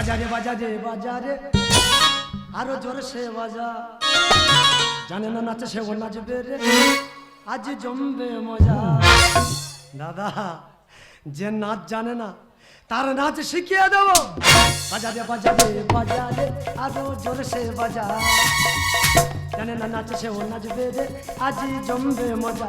বাজারে বাজারে বাজারে। আরও জোরে সে বাজা। জানে না নাচে সে ও নাচবে রে। আজ জমবে মজা। দাদা, যে নাচ জানে না, তার নাচ শিখিয়ে দেবো। বাজারে বাজারে বাজারে, আরও জোরে সে বাজা। জানে না নাচে সে ও নাচবে রে। আজ জমবে মজা।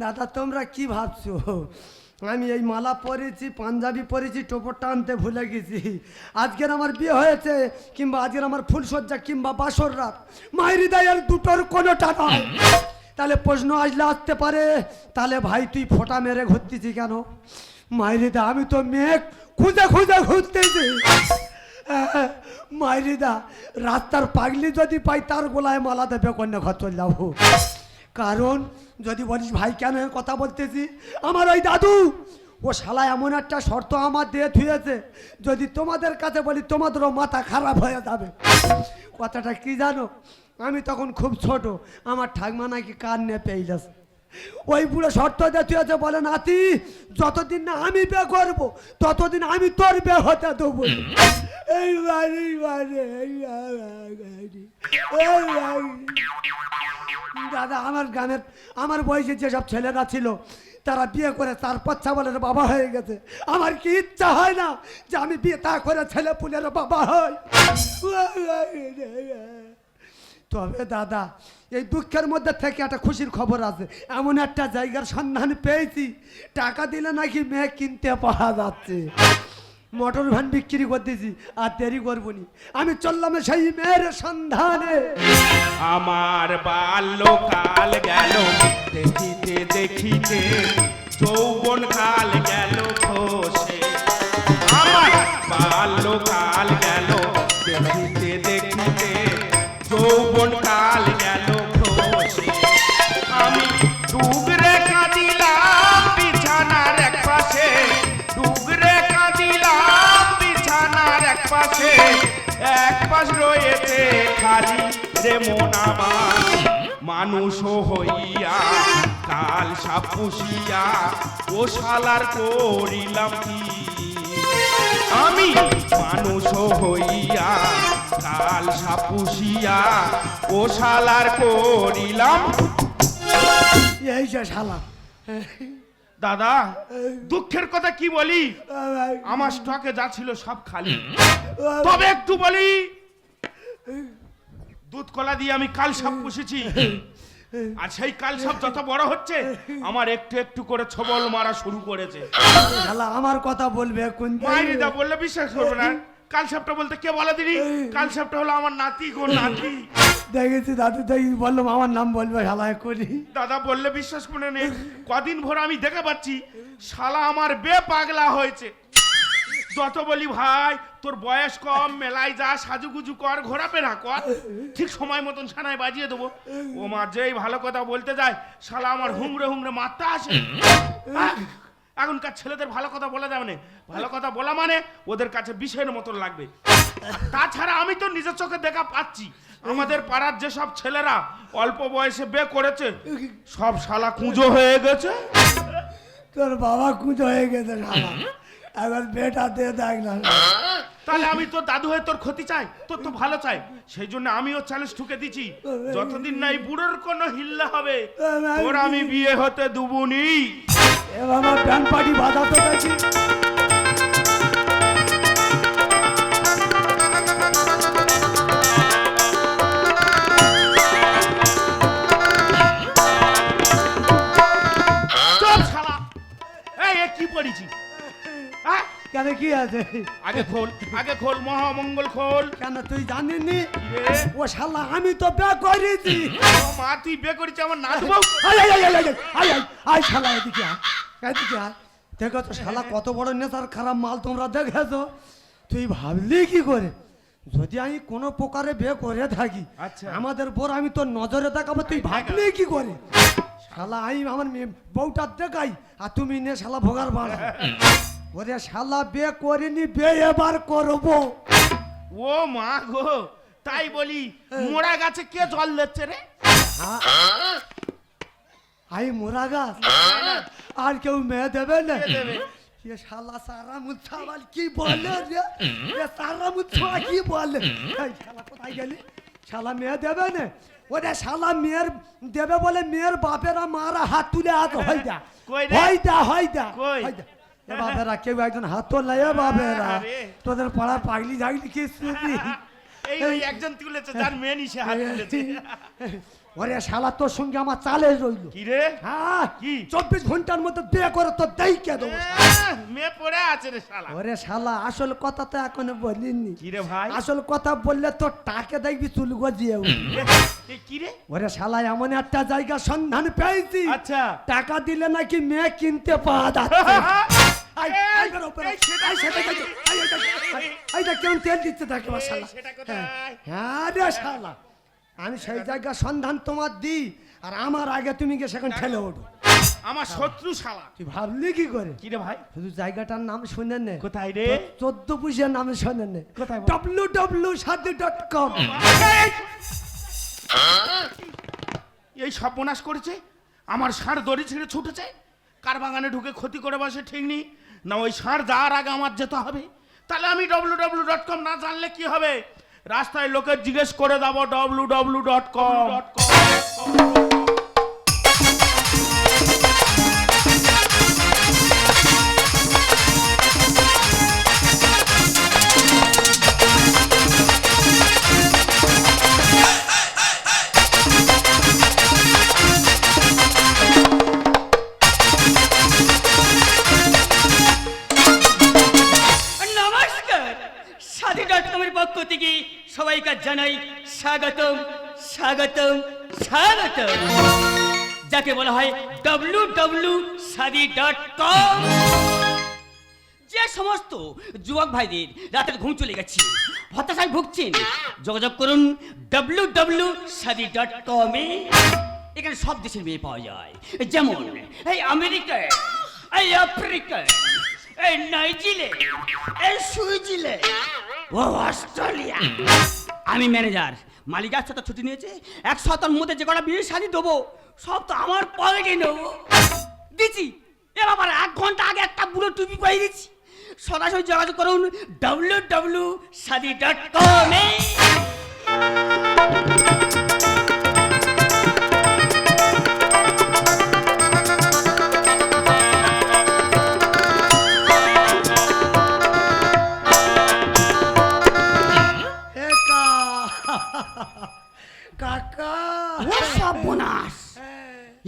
দাদা, তোমরা কি ভাবছ? আমি এই মালা পরেছি, পাঞ্জাবি পরেছি, টোপরটা আনতে ভুলে গেছি। আজকের আমার বিয়ে হয়েছে, কিংবা আজকের আমার ফুলসজ্জা কিংবা বাসর রাত। মায়েরি দায়ের দুটোর কোনোটা নয়। তাহলে প্রশ্ন আসলে আসতে পারে, তাহলে ভাই, তুই ফোঁটা মেরে ঘুরতেছি কেন? মায়েরিদা আমি তো মেঘ খুঁজে খুঁজে ঘুরতেছি। মায়েরিদা রাস্তার পাগলি যদি পাই, তার গোলায় মালা দেবে কন্যা ঘর চলে যাব। কারণ যদি বলিস, ভাই, কেন কথা বলতেছি? আমার ওই দাদু, ও শালা, এমন একটা শর্ত আমার দিয়ে থুয়েছে। যদি তোমাদের কাছে বলি, তোমাদেরও মাথা খারাপ হয়ে যাবে। কথাটা কি জানো? আমি তখন খুব ছোট, আমার ঠাকমা নাকি কান নিয়ে পেয়ে ওই বুড়ো শর্ত দিয়ে থুয়েছে বলে, নাতি, যতদিন না আমি বে করব, ততদিন আমি তোর বে হতে দেবো। এই বাড়ি বাড়ি। দাদা, আমার গ্রামের, আমার বয়সে যেসব ছেলেরা ছিল, তারা বিয়ে করে তার বাচ্চা বলে বাবা হয়ে গেছে। আমার কি ইচ্ছা হয় না যে আমি বিয়ে তা করে ছেলে পুলের বাবা হই? তবে দাদা, এই দুঃখের মধ্যে থেকে একটা খুশির খবর আছে। এমন একটা জায়গার সন্ধান পেয়েছি। টাকা দিলে নাকি মেয়ে কিনতে পাওয়া যাচ্ছে। মোটর ভ্যান বিক্রি করতেছি, আর দেরি করবনি আমি চললাম সেই মেয়ের সন্ধানে। আমার বাল্যকাল গেল, দেখিতে দেখিতে যৌবন কাল গেল আমার বাল্যকাল গেল, দেখিতে এক পাশ রয়েছে খালি রে মন আমার মানুষ হইয়া কাল সাপুষিয়া ও শালার করিলাম কি? আমি মানুষ হইয়া কাল সাপুষিয়া ও শালার করিলাম। এই যে শালা। দাদা দুঃখের কথা কি বলি? আমার স্টকে যা ছিল সব খালি। তবে একটু বলি দুধ কলা দিয়ে আমি কাল সাপ পুষেছি। আর সেই কাল সাপ যত বড় হচ্ছে আমার একটু একটু করে ছবল মারা শুরু করেছে। শালা আমার কথা বলবে কোন মায়ের দা বললে বিশ্বাস করবে না। কাল সাপটা বলতে কে বলে দিনি কাল সাপটা হলো আমার নাতি গো নাতি। দেখেছি দাদু দেখি বললাম আমার নাম বলবে শালা করি দাদা বললে বিশ্বাস করে নে কদিন ভর আমি দেখে পাচ্ছি শালা আমার বে পাগলা হয়েছে। যত বলি ভাই তোর বয়স কম মেলায় যা সাজুগুজু কর ঘোরাফেরা কর ঠিক সময় মতন সানায় বাজিয়ে দেবো। ও মা যেই ভালো কথা বলতে যায় শালা আমার হুমড়ে হুমড়ে মারতে আসে। এখনকার ছেলেদের ভালো কথা বলা যাবে না ভালো কথা বলা মানে ওদের কাছে বিষয়ের মতন লাগবে। তাছাড়া আমি তো নিজের চোখে দেখা পাচ্ছি। আমাদের পাড়ার যেসব ছেলেরা অল্প বয়সে বে করেছে সব শালা কুঁজো হয়ে গেছে। তোর বাবা কুঁজো হয়ে গেছে শালা। এবার বেটা দিয়ে দেখ না। তাহলে আমি তোর দাদু হয়ে তোর ক্ষতি চাই, তোর তো ভালো চাই। সেই জন্য আমিও চ্যালেঞ্জ ঠুকে দিছি যতদিন না এই বুড়োর কোনো হিল্লা হবে, তোর আমি বিয়ে হতে দুবুনি এ বাবা প্যান পার্টি বাজাতে দেখি কেন কি আছে? আগে খোল আগে খোল মহামঙ্গল খোল। কেন তুই জানিনি ও শালা আমি তো বে করেছি। ও মা তুই বে করেছি আমার নাচ বউ? আয় আয় আয় আয় আয় আয় শালা এদিকে আয় এদিকে আয়। দেখেছ শালা কত বড় নেতার খারাপ মাল তোমরা দেখেছ। তুই ভাবলি কি করে? যদি আমি কোনো প্রকারে বিয়ে করে থাকি আচ্ছা। আমাদের বোর আমি তোর নজরে দেখাবো তুই ভাবলি কি করে? শালা আমি আমার মেয়ে বউটা দেখাই আর তুমি নে শালা ভোগার বাড়া। ওরে শালা বিয়ে করিনি বিয়ে এবার করব। ও মা গো তাই বলি মোড়া গাছে কে জল দিচ্ছে রে? হ্যাঁ? আই মোরা গাছ? আর কেউ মেয়ে দেবে না? ये শালা সারা মুছাওয়াল কি বলে রে? এ সারা মুছা কি বলে? এই শালা কোথায় গেলি? শালা মেয়ে দেবে না? ওরে শালা মেয়ের দেবে বলে মেয়ের বাপেরা মারা হাত তুলে হাত হই দা। কই রে? হই দা হই দা? হই দা। এ বাপেরা কেউ একজন হাত তো বাপেরা। তোদের পাড়া পাগলি কি এই একজন তুলেছে যার মেয়ে নিশে হাত তুলেছে। ওরে শালা তোর সঙ্গে আমার চালে রইল। কি রে? হ্যাঁ কি? চব্বিশ ঘণ্টার মধ্যে বিয়ে করে তো দেই কে দেবো? মেয়ে পড়ে আছে রে শালা। ওরে শালা আসল কথা তো এখনও বলিনি। কি রে ভাই? আসল কথা বললে তো টাকে দেখবি চুল গজিয়ে কি রে? ওরে শালা এমন একটা জায়গা সন্ধান পেয়েছি। আচ্ছা। টাকা দিলে নাকি মেয়ে কিনতে পাওয়া যাচ্ছে। আই, আই, বেরো, বেরো। আই, সেটা কোথায়? আই, এই দেখো, কেমন তেল সেটা কোথায়? হ্যাঁ, হ্যাঁ রে শালা। আমি সেই জায়গা সন্ধান তোমার দিই আর আমার আগে তুমি গিয়ে সেখানে ঠেলে ওঠো। আমার শত্রু শালা। তুই ভাবলি কি করে? কি রে ভাই? শুধু জায়গাটার নাম শুনে নে। কোথায় রে? চোদ্দ পুষের নাম শোনে নে। কোথায় বল? ডাব্লু ডাব্লু সাথে ডট কম এই সর্বনাশ করেছে? আমার সার দড়ি ছেড়ে ছুটেছে? কার বাগানে ঢুকে ক্ষতি করে বসে ঠিক নেই না ওই সার যাওয়ার আগে আমার যেতে হবে? তাহলে আমি ডব্লু ডব্লু ডট কম না জানলে কি হবে? রাস্তায় লোকের জিজ্ঞেস করে দেবো ডব্লু ডব্লু ডট কম নমস্কার জানাই স্বাগতম স্বাগতম স্বাগতম। যাকে বলা হয় W W Shaadi dot com. যে সমস্ত যুবক ভাইদের রাতের ঘুম চলে গেছে, হতাশায় ভুগছেন, যোগাযোগ করুন ডব্লু ডব্লু সাদি ডট কমে। এখানে সব দেশের মেয়ে পাওয়া যায়। যেমন, এই আমেরিকা, এই আফ্রিকা, এই নাইজিল্যান্ড এই সুইজিল্যান্ড ও অস্ট্রেলিয়া। আমি ম্যানেজার। মালিক আজ তো ছুটি নিয়েছে। এক সপ্তাহের মধ্যে যে কটা বিয়ে শাড়ি দেবো, সব তো আমার পকেটে নেব। দিচ্ছি। এ বাবার, এক ঘণ্টা আগে একটা বুড়ো টুপি পাই দিচ্ছি। সরাসরি যোগাযোগ করুন ডাব্লিউ ডাব্লিউ সাদি ডট কমে ও সর্বনাশ।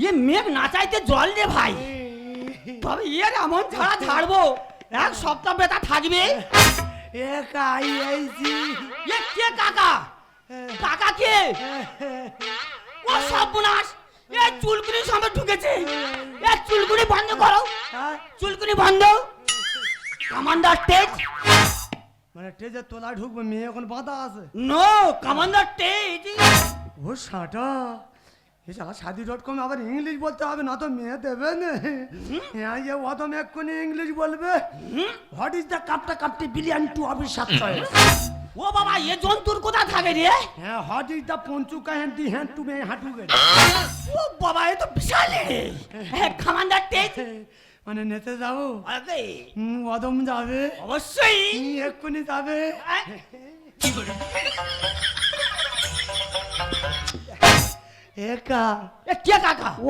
এ মেঘ না চাইতে জল দে ভাই। তবে এর এমন ছাড়া ছাড়বো এক সপ্তাহ বেতা থাকবে। আইছি এ কে কাকা? কাকা কে? ও সর্বনাশ এ চুলকুনি সামনে ঢুকেছে। এ চুলকুনি বন্ধ করো? চুলকুনি বন্ধ। কমান্ডার টেজ মানে টেজে তোলা ঢুকবে মেয়ে এখন বাঁধা আছে। No commander টেজ। ও সাটা এ শালা সাদি ডট কম আবার ইংলিশ বলতে হবে না তো মেয়ে দেবে না। হ্যাঁ ইয়ে তো এক্ষুনি ইংলিশ বলবে। হোয়াট ইজ দ্য কাপটা কাপটি বিলিয়ন টু অফিস সাতশয় ও বাবা এ জন্তুর কোথা থাকে রে? হ্যাঁ what is the Panchuka hand the hand to me হাঁটু গেলে। ও বাবা এ তো বিশাল রে। হ্যাঁ কমান্ডার টেজ মানে নেতে যাব? অদম যাবে। অবশ্যই। এক্ষুনি যাবে। একা এ কে কাকা ও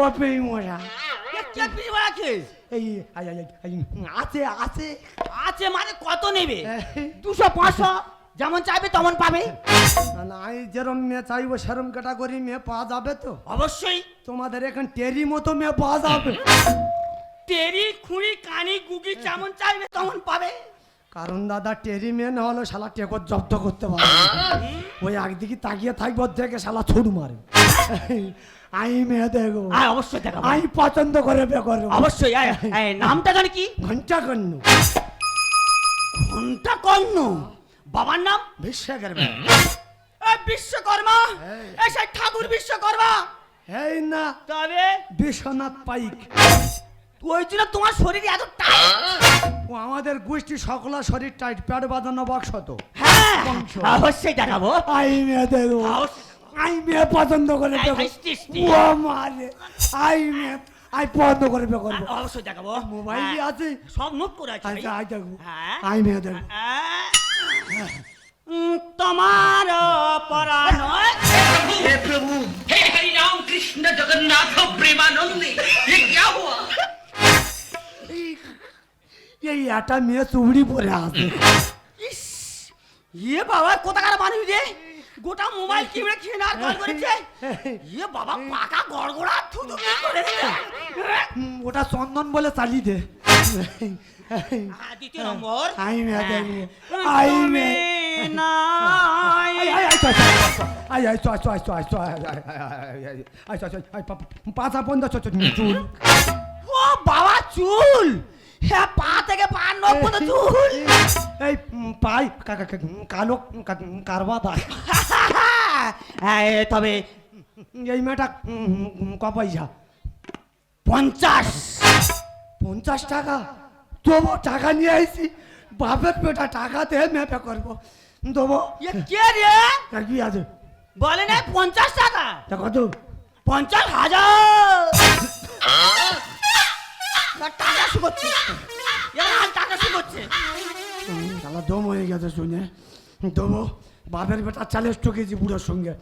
কে পিছে এই আই, আই, আই, আই, আছে আছে আছে মানে কত নেবে দুশো পাঁচশো যেমন চাইবে তেমন পাবে না, আমি যেরম মেয়ে চাইব সেরম ক্যাটাগরি মেয়ে পাওয়া যাবে তো অবশ্যই তোমাদের এখন টেরি মতো মেয়ে পাওয়া যাবে তেরি খুঁড়ি কানি গুগি যেমন চাইবে তেমন পাবে কারণ দাদা টেরি মেয়ে না হলে শালা টেকর জব্দ করতে পারবে না। ওই একদিকে তাকিয়ে থাকবে থেকে শালা ছুট মারে। আমি মেয়ে দেখো। আয় অবশ্যই দেখাবো। আমি পছন্দ করে করব। অবশ্যই আয় নামটা জানি কি? ঘণ্টা কন্য ঘণ্টা কর্ণ বাবার নাম? বিশ্বকর্মা। এই। সেই ঠাকুর বিশ্বকর্মা? এই না তবে? বিশ্বনাথ পাইক। ওই জন্য তোমার শরীর এত টাইট ও আমাদের গোষ্ঠী সকলা শরীর টাইট প্যাড বাঁধানো বক্স তো হ্যাঁ বংশ। অবশ্যই দেখাবো আই মেয়ে দেখো অবশ্যই আই মেয়ে পছন্দ করে এই দেখো ভাই, টিস্টি। ও মারে আই মেয়ে আই পছন্দ করে বিয়ে করবো অবশ্যই দেখাবো মোবাইল হ্যাঁ, আছে সব নোট করে আছে আচ্ছা আই দেখো হ্যাঁ। আই মেয়ে দেখো হ্যাঁ। উম, তোমার পরাণ हे प्रभु हे हरि राम कृष्ण जगन्नाथ प्रेमानंद ये क्या हुआ এই একটা মেয়ে চুবড়ি পরে আছে ইস ইয়ে বাবা কোথাকার মানুষ রে গোটা মোবাইল কিনে খেয়ে না কল করেছে ইয়ে বাবা পাকা গড়গড়া থুতু করে? ওটা চন্দন বলে চালিয়ে দে দ্বিতীয় নম্বর আই হ্যাঁ। আই চল চল চল চল চল চল চল আই পাঁচা চল চল চুল ও বাবা চুল হ্যাঁ পা থেকে পা নখ পর্যন্ত চুল। এই পাই কালো কারবা দা হ্যাঁ, তবে এই মেয়েটা ক পয়সা? পঞ্চাশ। পঞ্চাশ টাকা? দেবো টাকা নিয়ে আইছি। বাপের বেটা টাকা দিয়ে মেপে করব। দেবো কে রে? কি আছে? বলে না পঞ্চাশ টাকা। তা কত? পঞ্চাশ হাজার। তা টাকা শুকোচ্ছে এবার টাকা শুকোচ্ছে তাহলে দম হয়ে গেছে শুনে। দেবো বাপের বেটা চালিশ ঠকেছি বুড়োর সঙ্গে।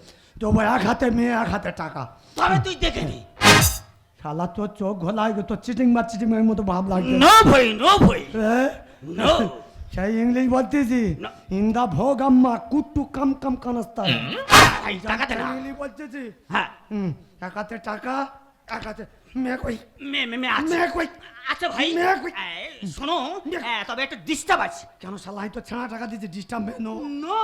দেবো এক হাতে মেয়ে এক হাতে টাকা। তবে তুই দেখে নি। শালা তোর চোখ ঘোলা তোর চিটিং বা চিটিং এর মতো ভাব লাগছে। নো ভই নো ভই? নো সেই ইংলিশ বলতেছি না। ইন্দা ভোগ আম্মা কুট্টু কাম কাম কানাস্তা টাকা দে না। ইংলিশ বলতেছি হ্যাঁ। এক হাতে টাকা এক হাতে মেয়ে কই? আছে। মেয়ে কই? আচ্ছা ভাই। মেয়ে কই? শোনো হ্যাঁ, তবে একটা ডিস্টার্ব আছে। কেন শালা তো ছেঁড়া টাকা ডিস্টার্ব নো নো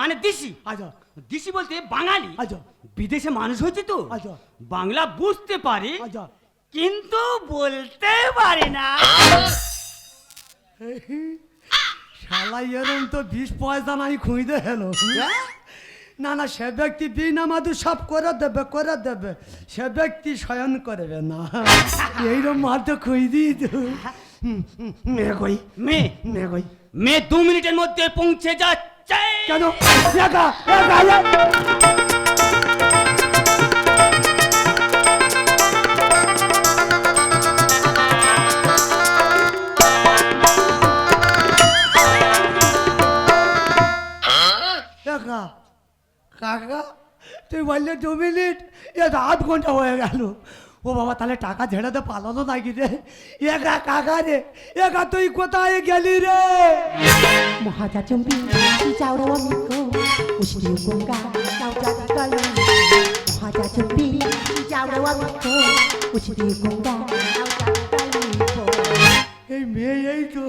মানে দিশি। আচ্ছা দিশি বলতে বাঙালি। আচ্ছা বিদেশে মানুষ হয়েছে তো। আচ্ছা বাংলা বুঝতে পারে আচ্ছা কিন্তু বলতে পারে না। শালা এরম তো বিশ পয়সা নাই খুঁজতে হেলো। না না সে ব্যক্তি বিনা মাদু সব করে দেবে করে দেবে। সে ব্যক্তি শয়ন করবে না। এইরকম খুই খুঁজি মেয়ে কই? মেয়ে? মেয়ে কই? মেয়ে দু মিনিটের মধ্যে পৌঁছে যাচ্ছে। কেন? বললে দু মিনিট এ আধ ঘণ্টা হয়ে গেল। ও বাবা তাহলে টাকা ঝেড়াতে পালানো নাকি রে? একা কাকা রে একা তুই কোথায় গেলি রে? মহাজাচম্বী চাউরা মিকো উষ্টি গঙ্গা চাউরা চাউরা উষ্টি গঙ্গা এই মেয়ে এই তো।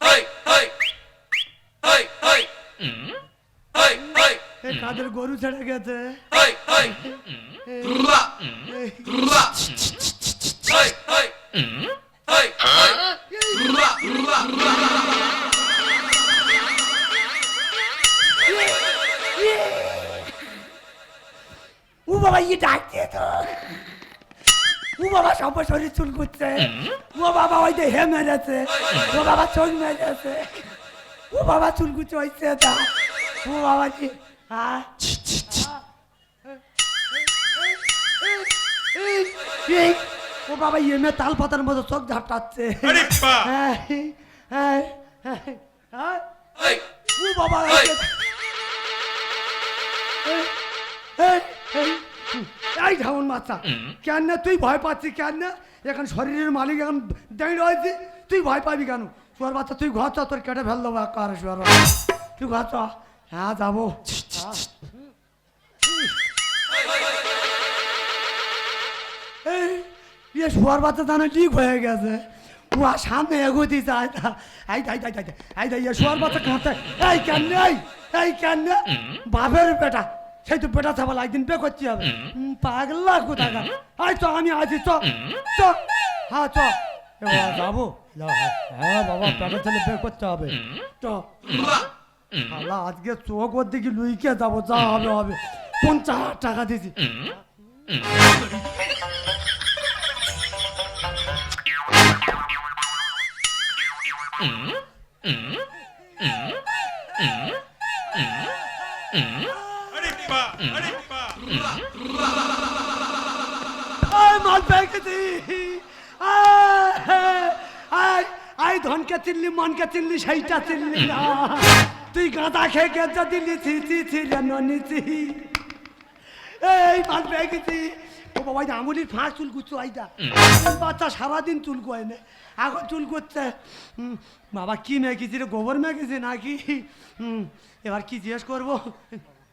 hey কাদের গরু ছেড়ে গেছে? ও বাবা ই ডাকছে তো। ও বাবা সব শরীর চুল করছে ও বাবা ওই যে হে মেরেছে। ও বাবা চোখ মেরেছে। ও বাবা চুল কুচে হয়েছে তা ও বাবা ও বাবা ইয়ে তাল পাতার মতো চোখ ঝাপটাচ্ছে হ্যাঁ, হ্যাঁ, হ্যাঁ, হ্যাঁ। ও বাবা এই! এই বাচ্চা কেন না তুই ভয় পাচ্ছিস কেন না এখন শরীরের মালিক এখন দাঁড়িয়ে রয়েছে তুই ভয় পাবি কেন তোর বাচ্চা তুই ঘর চ তোর কেটে ফেল দেবো কার শুয়ার তুই ঘর চ হ্যাঁ যাব ইয়ে শুয়ার বাচ্চা জানো ঠিক হয়ে গেছে। উয়া সামনে এগোতে যায় না। দাই এই দাই শোয়ার বাচ্চা কাঁদতে এই কেন এই এই কেন বাপের বেটা সেই তো বেটা থাকলে একদিন বে করতে হবে। পাগলা কোথাকা এই তো আমি আছি চ চ। হ্যাঁ চ। যাব। হ্যাঁ বাবা বেটা ছেলে বে করতে হবে। চ। আল্লাহ আজকে চোখ ওর দিকে লুইকে যাব যা হবে হবে। পঞ্চাশ টাকা দিয়েছি মাল পেয়ে গেছি আয় ধনকে চিনলি মনকে চিনলি সেইটা চিনলি না তুই গাঁদা খেয়ে গেঁজা দিলি ছি ছি ছি ননিছি এই মাল পেয়ে গেছি ও বাবা এই আঙুলির ফাঁস চুল কুচু আইদা। বাচ্চা সারাদিন চুল কোয় না। এখন চুল করছে বাবা কি মেখেছি রে গোবর মেখেছি নাকি? এবার কি জিজ্ঞেস করব?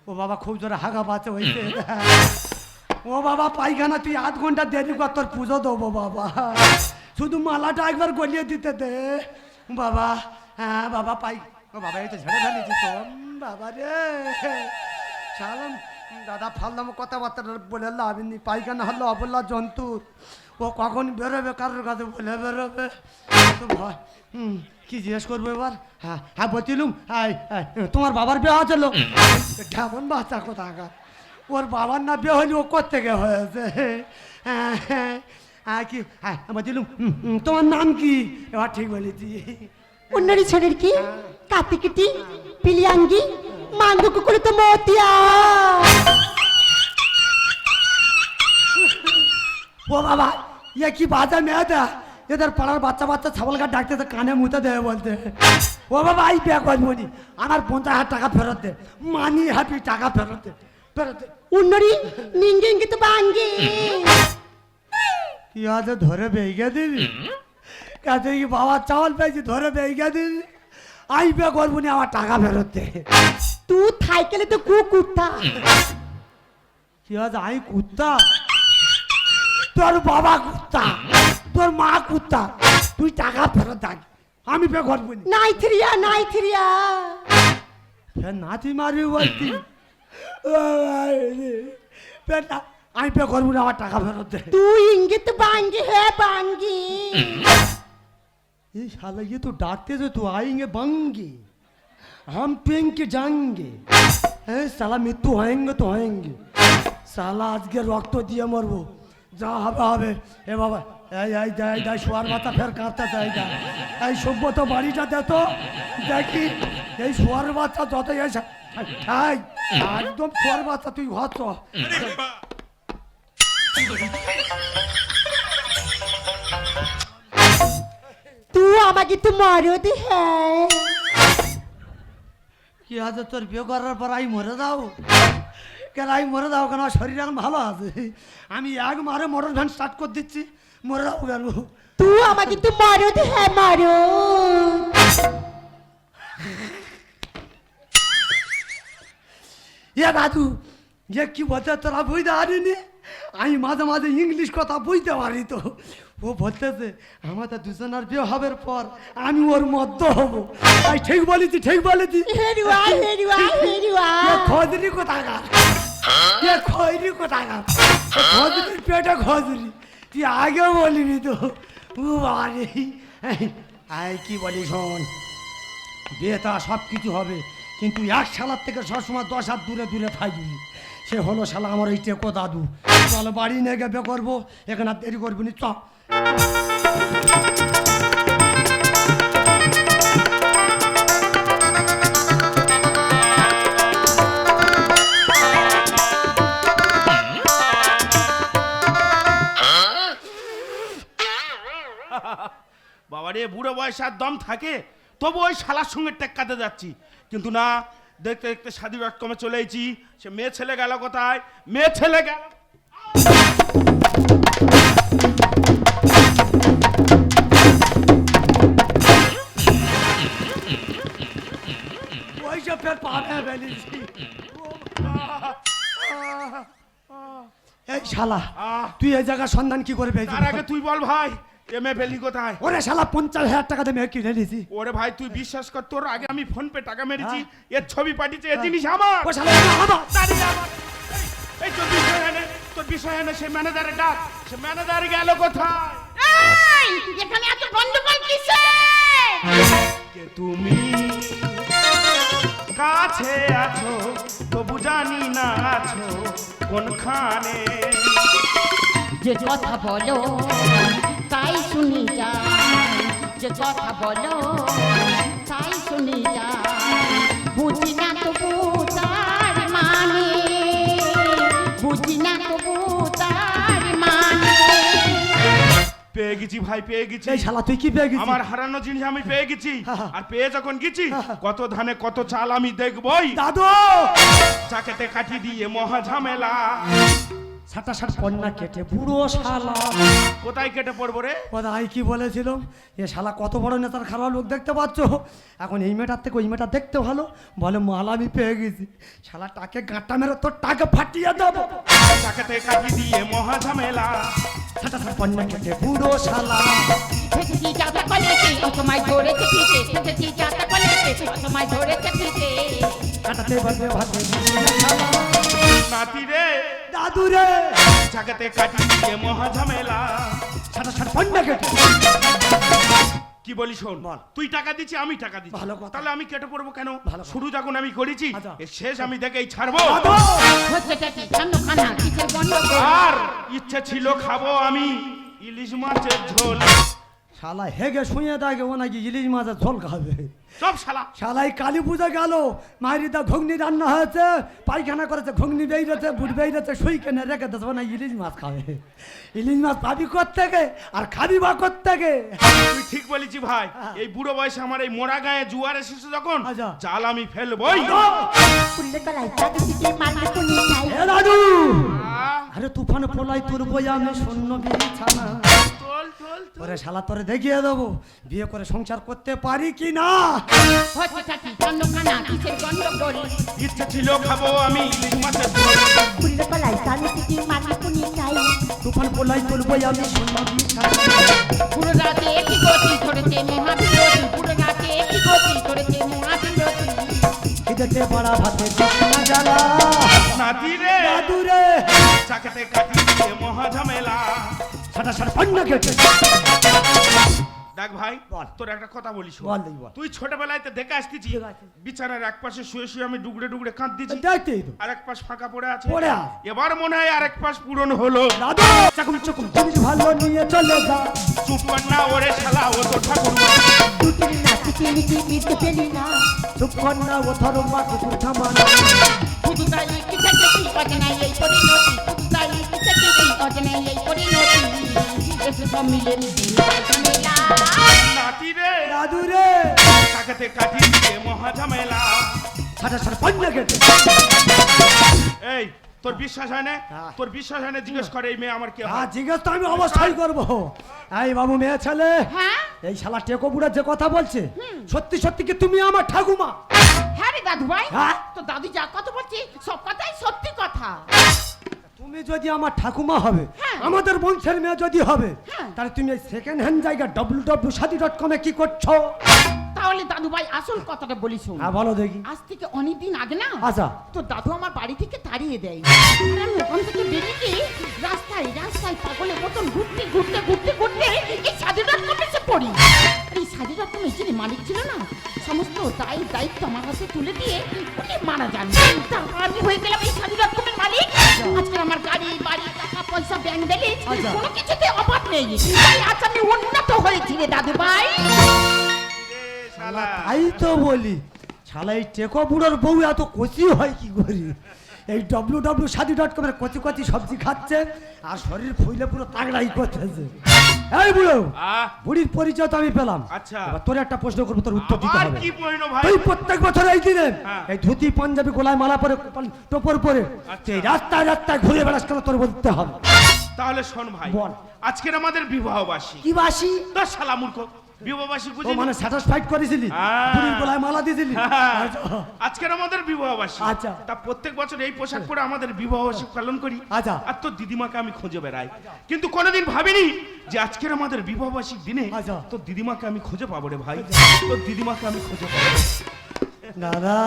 ও বাবা খুব জোরে হাগা পাচ্ছে হয়েছে ও বাবা পায়খানা তুই আধ ঘণ্টা দেরি কর তোর পুজো দেবো বাবা। শুধু মালাটা একবার গলিয়ে দিতে দে। বাবা হ্যাঁ বাবা পাই ও বাবা এই তো ঝেড়ে ফেলেছি তো বাবা রে। সালাম দাদা ফাললাম কথাবার্তা বলে নেই পায়খানা হলো অবল্লা জন্তুর ও কখন বেরোবে কারোর কাছে বলে বেরোবে? তো ভয় হুম কি জিজ্ঞেস করব এবার? হ্যাঁ হ্যাঁ বলছিলুম হ্যাঁ হ্যাঁ, তোমার বাবার বিয়ে হচ্ছিল কেমন বাচ্চা কোথাকার? ওর বাবার না বিয়ে হলি ও কোথেকে হয়েছে? হ্যাঁ, হ্যাঁ, হ্যাঁ, কি হ্যাঁ বলছিলুম হুম, হুম, তোমার নাম কি? এবার ঠিক বলেছি। অন্যরি ছেলের কি? কাতিকিটি পিলিয়াঙ্গি মাঙ্গু কুকুরে তো মতিয়া। ও বাবা ইয়ে কি বাজা মেয়েটা? এদের পাড়ার বাচ্চা বাচ্চা ছাগলকে ডাকতে তো কানে মুতে দেবে বলতে। ও বাবা এই বিয়ে করবনি আমার পঞ্চাশ হাজার টাকা ফেরত দে। মানি হ্যাপি টাকা ফেরত দে ফেরত দে। উন্নরি নিঙ্গিঙ্গি তো বাঙ্গি। কি আছে ধরে বেগে দিবি কাছে কি বাবা চাওয়াল পেয়েছি ধরে বেগে দিবি আই বিয়ে করবনি আমার টাকা ফেরত দে। তুই থাইকেলে তো কু কুত্তা কি আজ আমি কুত্তা তোর বাবা কুত্তা তোর মা কুত্তা তুই টাকা ফেরত থাক আমি পে ঘর বলি নাই থিরিয়া নাই থ্রিয়া নাচি মারবি বলছি পেটা আমি পে ঘর না আমার টাকা ফেরত দে তুই ইঙ্গিত বাঙ্গি হে বাঙ্গি এই শালা গিয়ে তো ডাকতে তো আইঙ্গে বাঙ্গি बंगे हम पेंगे जाएंगे ए साला मृत्यु होएंगे तो होएंगे সালা আজকে রক্ত দিয়ে মরবো যা হবে হবে এ বাবা এই এই যাই যাই শোয়ার মাথা ফের কাঁদতে চাই যা এই সভ্যত বাড়িটা দে তো দেখি এই শোয়ার বাচ্চা যত এসে এই একদম শোয়ার বাচ্চা তুই হচ্ছ তুই আমাকে তো মরদ হে কি আছে? তোর বিয়ে করার পর আমি মরে যাও। কেন আমি মরে যাও? কেন আমার শরীর এখন ভালো আছে? আমি এক মারে মোটর ভ্যান স্টার্ট করে দিচ্ছি মরে যাব কেন? তুই আমাকে তো মরদ হে মরদ এ দাদু যে কি বলতে তোরা বুঝতে পারিনি? আমি মাঝে মাঝে ইংলিশ কথা বুঝতে পারি তো। ও বলতেছে আমাদের দুজনের বিয়ে হবার পর আমি ওর মধ্য হব। তাই ঠিক বলেছি ঠিক বলেছি। খজরি কোথাকার? এ খজরি কোথাকার? খজরির পেটে খজরি। তুই আগে বলিনি তো। ও আরে আই কি বলি শোন? বিয়ে তা সব কিছু হবে কিন্তু এক সালার থেকে সবসময় দশ হাত দূরে দূরে থাকবি। সে হলো শালা আমার এই টেকো দাদু। চল বাড়ি নিয়ে গিয়ে বিয়ে করব এখানে আর দেরি করবি নি চ। বাবা রে, বুড়ো বয়সে দম থাকে, তবু ওই শালার সঙ্গে টেক্কাতে যাচ্ছি। কিন্তু না, দেখতে দেখতে সাদি ডট কমে চলে এসেছি। সে মেয়ে ছেলে গেল কোথায়? মেয়ে ছেলে গেল ফের পাবে ফেলেছি এই শালা আহ। তুই এই জায়গার সন্ধান কি করে পেয়েছিস তার আগে তুই বল ভাই এম এ ফেলি কোথায়? ওরে শালা পঞ্চাশ হাজার টাকা দিয়ে মেয়ে কিনে নিয়েছি ওরে ভাই তুই বিশ্বাস কর তোর আগে আমি ফোন পে টাকা মেরেছি এর ছবি পাঠিয়েছে এ জিনিস আমার। ও শালা আমার। দাঁড়িয়ে আমার। এই- এই তোর বিষয় এনে তোর বিষয় এনে সে ম্যানেজারের ডাক। সে ম্যানেজার গেল কোথায়? এই, এখানে এত গন্ডগোল কিসে কে তুমি? কাছে আছো, তবু জানি না আছো কোনখানে। যে কথা বলো, তাই শুনি যা যে কথা বলো, তাই শুনি যা বুঝি না তবু পেয়ে গেছি ভাই পেয়ে গেছি। এই শালা তুই কি পেয়ে গেছিস? আমার হারানো জিনিস আমি পেয়ে গেছি। আর পেয়ে যখন গেছি কত ধানে কত চাল আমি দেখবই। দাদু! চাকেতে কাটি দিয়ে মহা ঝামেলা। সাটা সাট কন্যা কেটে পুরো শালা। কোথায় কেটে পড়ব রে? কোথায় কি বলেছিলাম? এ শালা কত বড় নেতার খারাপ লোক দেখতে পাচ্ছ? এখন এই মেয়েটার থেকে ওই মেয়েটা দেখতে ভালো। বলে মাল আমি পেয়ে গেছি। শালা টাকে গাঁটা মেরে তোর টাকে ফাটিয়ে দেবো। চাকেতে কাটি দিয়ে মহা ঝামেলা। সাট কন্যা কেটে পুরো শালা ফেটেছি যাতা কলেছে ও তোমায় ধরেছে ফিতে ফেটেছি যাতা কলেছে ও তোমায় ধরেছে ফিতে কাটাতে পারবে ভাতে নাতি রে দাদু রে। চাকেতে কাটি মহা ঝামেলা। সাটা সাট কেটে কি বলি শোন? তুই টাকা দিচ্ছি আমি টাকা দিচ্ছি। ভালো কথা। তাহলে আমি কেটে পড়ব কেন? শুরু যখন আমি করেছি আচ্ছা। শেষ আমি দেখেই ছাড়বো। আর ইচ্ছে ছিল খাব আমি ইলিশ মাছের ঝোল। শালা হেগে শুয়ে থাকে ও নাকি ইলিশ মাছের ঝোল খাবে। সব শালা। শালাই কালী পূজা গেল মায়েরিদা ঘুগনি রান্না হয়েছে পায়খানা করেছে ঘুগনি বেরিয়েছে বুট বেরিয়েছে সুই কেনে রেখে না ইলিশ মাছ খাবে। ইলিশ মাছ পাবি থেকে আর খাবি বা থেকে তুই ঠিক বলেছি ভাই এই বুড়ো বয়সে আমার এই মোড়া গায়ে জুয়ার এসেছে যখন আচ্ছা। জাল আমি ফেলবই। দাদু আরে তুফান পোলাই তোর বই আমি শূন্য বিছানা। তোরে শালা তোরে দেখিয়ে দেবো। বিয়ে করে সংসার করতে পারি কি না? ইচ্ছে ছিল খাব আমি তুফান পোলাই তোর আমি শূন্য পুরো রাতে একই গতি ধরেছে মহাবিরতি পুরো রাতে একই গতি ধরেছে মহাবিরতি খিদেতে বড়া ভাতে জ্বালা। নাতি রে দাদু রে। চাকাতে কাটি দিয়ে সাটা সাটা দেখ ভাই বল। তোর একটা কথা বলিস বল দেখি বল। তুই ছোটবেলায় তো দেখে আসতেছি বিছানার এক পাশে শুয়ে শুয়ে আমি ডুগরে ডুগরে কাঁদতেছি। আর এক পাশ ফাঁকা পড়ে আছে। পড়ে এবার মনে হয় আর এক পাশ পূরণ হলো। চাকুম ভালো নিয়ে চলে যা চুপ না ওরে শালা ও তো ঠাকুর। নাচি পেলি না। চুপ কর না ও ধর মা কুকুর থামানা শুধু তাই কিসে কিসি অজনাই এই পরিণতি কিসি এই এসে সব মিলে নাতি রে দাদু রে তাকাতে কাটি দিয়ে মহা ঝামেলা। সাটা সাটা কেটে এই তোর বিশ্বাস হয় না? হ্যাঁ। তোর বিশ্বাস হয় না? জিজ্ঞেস করে এই মেয়ে আমার কে হয়? হ্যাঁ জিজ্ঞেস তো আমি অবশ্যই করব। এই বাবু মেয়ে ছেলে হ্যাঁ? এই শালা টেকো বুড়া যে কথা বলছে সত্যি সত্যি কি তুমি আমার ঠাকুমা? হ্যাঁ রে দাদু ভাই হ্যাঁ? তো দাদু যা কথা বলছি সব কথাই সত্যি কথা। তুমি যদি আমার ঠাকুমা হবে হ্যাঁ। আমাদের বংশের মেয়ে যদি হবে হ্যাঁ। তাহলে তুমি সেকেন্ড হ্যান্ড জায়গা ডব্লিউ ডব্লিউ সাদি ডট কমে কি করছ তাহলে দাদু ভাই আসল কথাটা বলি শোন। হ্যাঁ বলো দেখি। আজ থেকে অনেক দিন আগে না আচ্ছা। তো দাদু আমার বাড়ি থেকে তাড়িয়ে দেয়। আর আমি ওখান থেকে বেরিয়ে রাস্তায় রাস্তায় পাগলের মতন ঘুরতে ঘুরতে ঘুরতে ঘুরতে এই সাধু ডট এসে পড়ি। এই সাধু কমের যিনি মালিক ছিল না সমস্ত দায় দায়িত্ব আমার হাতে তুলে দিয়ে উনি মারা যান। তারপর আমি হয়ে গেলাম এই সাধু কমের মালিক। আজকে আমার গাড়ি বাড়ি টাকা পয়সা ব্যাংক ব্যালেন্স আচ্ছা। কোনো কিছুতে অভাব নেই। তাই আজ আমি উন্নত হয়েছি রে দাদু ভাই শালা। তাই তো বলি। শালা এই টেকো বুড়োর বউ এত কচি হয় কি করি? এই ডব্লিউ ডব্লিউ সাদি ডট কমের কচি কচি সবজি খাচ্ছে আর শরীর ফুলে পুরো তাগড়াই করতেছে। এই বুড়ো বুড়ির পরিচয় তো আমি পেলাম। আচ্ছা। তোর একটা প্রশ্ন করব তোর উত্তর দিতে হবে। তুই প্রত্যেক বছর এই দিনে হ্যাঁ। এই ধুতি পাঞ্জাবি গোলায় মালা পরে টোপর পরে আচ্ছা। তুই রাস্তায় রাস্তায় ঘুরে বেড়াস কেন তোর বলতে হবে? তাহলে শোন ভাই বল। আজকের আমাদের বিবাহ বার্ষিক কি বাসি দশ শালা মূর্খ। বিবাহবাসী ও বুঝিনি মানে স্যাটিসফাইড করেছিলি? হ্যাঁ। বুড়ির গলায় মালা দিয়েছিলি? আচ্ছা। আজকের আমাদের বিবাহবাসী আচ্ছা। তা প্রত্যেক বছর এই পোশাক পরে আমাদের বিবাহবাসী পালন করি। আচ্ছা। আর তোর দিদিমাকে আমি খুঁজে বেড়াই। কিন্তু কোনোদিন ভাবিনি যে আজকের আমাদের বিবাহবাসীর দিনে আচ্ছা। তোর দিদিমাকে আমি খুঁজে পাবো রে ভাই। তোর দিদিমাকে আমি খুঁজে পাবো। দাদা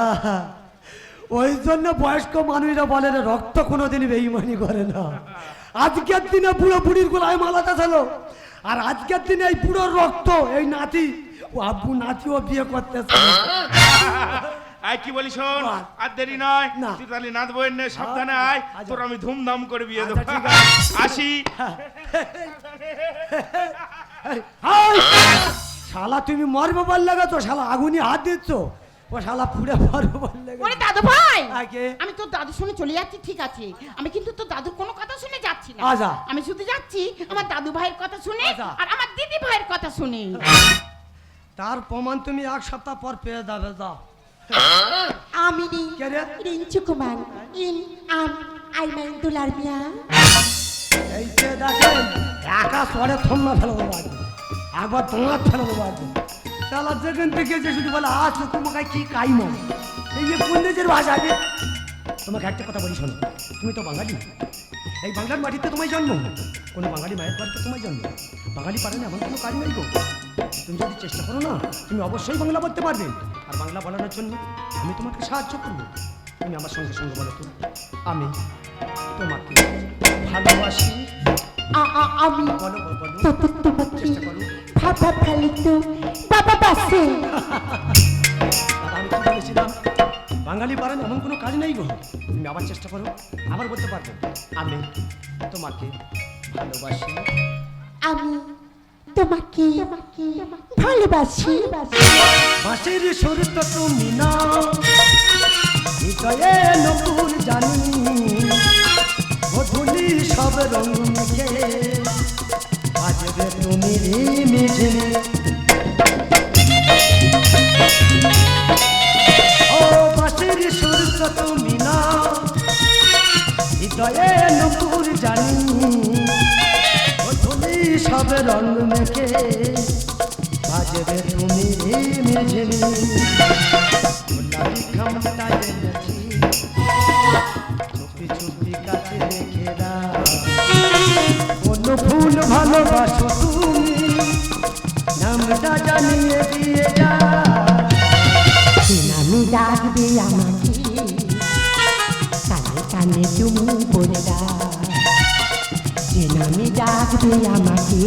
ওই জন্য বয়স্ক মানুষরা বলে রে, রক্ত কোনোদিন বেইমানি করে না। আজকের দিনে বুড়ো বুড়ির গোলায় মালাটা ছিল আর আজকের দিনে এই বুড়োর রক্ত এই নাতি ও আব্বু নাতিও বিয়ে করতেছে আয় কি বলি শোন আর দেরি নয়। তুই তাহলে নাথ বইয়ের নে সাবধানে আয় আচ্ছা। তোর আমি ধুমধাম করে বিয়ে দেবো আচ্ছা, আসি শালা তুমি মরবে বললে তো শালা আগুনি হাত দিচ্ছ ও শালা মরবে বললে ওরে দাদু ভাই! আগে আমি তোর দাদু শুনে চলে যাচ্ছি ঠিক আছে। আমি কিন্তু তোর দাদুর কোনো কথা শুনে যাচ্ছি না। আচ্ছা। আমি শুধু যাচ্ছি আমার দাদু ভাইয়ের কথা শুনে আচ্ছা। আর আমার দিদি ভাইয়ের কথা শুনে। তার প্রমাণ তুমি এক সপ্তাহ পর পেয়ে যাবে যাও। আমি কে রিঞ্চু কুমার ইন আম আই মাইন দুলার মিয়া। এই যে দেখেন একা সরে থমনা ফেলে দেবো একবার তোমার ফেলে দেবো আগে শালা যেখান থেকে যে শুধু বলে আজ তোমাকে কি কাইম? এই যে পুণ্যের ভাষা আছে তোমাকে একটা কথা বলি শোনো। তুমি তো বাঙালি। এই বাংলার মাটিতে তোমায় জন্ম। কোনো বাঙালি মায়ের বাড়িতে তোমায় জন্ম। বাঙালি পারে না এমন কোনো কাজ নেই গো। তুমি যদি চেষ্টা করো না তুমি অবশ্যই বাংলা বলতে পারবে। আর বাংলা বলানোর জন্য আমি তোমাকে সাহায্য করব। তুমি আমার সঙ্গে সঙ্গে বলো তো আমি তোমাকে ভালোবাসি। আমি বলো বলো, চেষ্টা করো। ভাবা ফেলি তো বাবা বাসে আমি কি বলেছিলাম বাঙালি পারেন এমন কোনো কাজ নেই গো। তুমি আবার চেষ্টা করো আবার বলতে পারবে। আমি তোমাকে ভালোবাসি। আমি তোমাকে ভালোবাসি। বাঁশির সুর তো তুমি না। হৃদয়ে নতুন জানি। মধুলি সব রঙ মেখে। বাজবে তুমি মিঝে ও বাঁশির সুর তো তুমি না, হৃদয়ে জানি। মধুলি সব রঙ মেখে বাজবে তুমি গোলাপি ভালোবাসো তুমি, নামটা জানিয়ে দিয়ে যা। নামি ডাকবে আমাকে, কানে কানে তুমি বলে দাও। নামি ডাকবে আমাকে